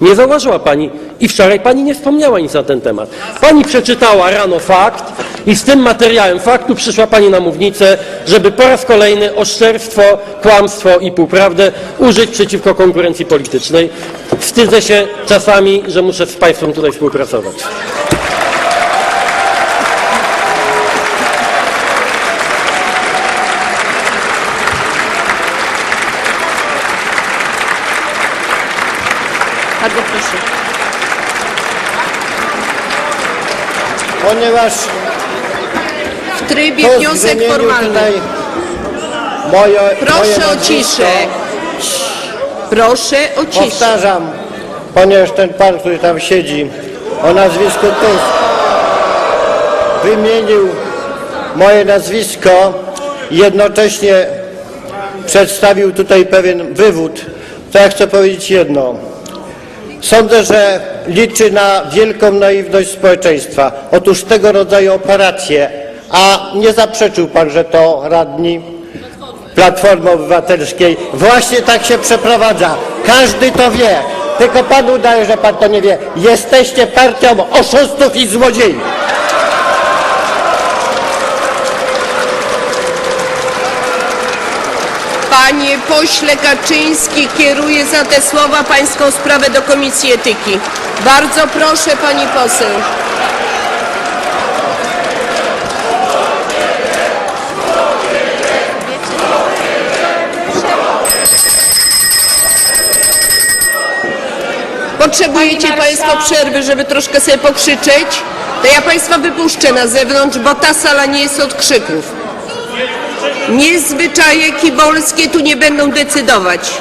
Nie zauważyła pani i wczoraj pani nie wspomniała nic na ten temat. Pani przeczytała rano fakt i z tym materiałem faktu przyszła pani na mównicę, żeby po raz kolejny oszczerstwo, kłamstwo i półprawdę użyć przeciwko konkurencji politycznej. Wstydzę się czasami, że muszę z państwem tutaj współpracować. Bardzo proszę. Ponieważ W trybie to wniosek formalny. moje, moje Proszę o nazwisko. ciszę. Proszę o ciszę. Powtarzam, ponieważ ten pan, który tam siedzi, o nazwisku Tusk, wymienił moje nazwisko i jednocześnie przedstawił tutaj pewien wywód, to ja chcę powiedzieć jedno. Sądzę, że liczy na wielką naiwność społeczeństwa. Otóż tego rodzaju operacje, a nie zaprzeczył pan, że to radni Platformy Obywatelskiej właśnie tak się przeprowadza. Każdy to wie. Tylko pan udaje, że pan to nie wie. Jesteście partią oszustów i złodziei. Panie pośle Kaczyński, kieruję za te słowa pańską sprawę do Komisji Etyki. Bardzo proszę, pani poseł. Potrzebujecie Państwo przerwy, żeby troszkę sobie pokrzyczeć? To ja Państwa wypuszczę na zewnątrz, bo ta sala nie jest od krzyków. Niezwyczaje kibolskie tu nie będą decydować.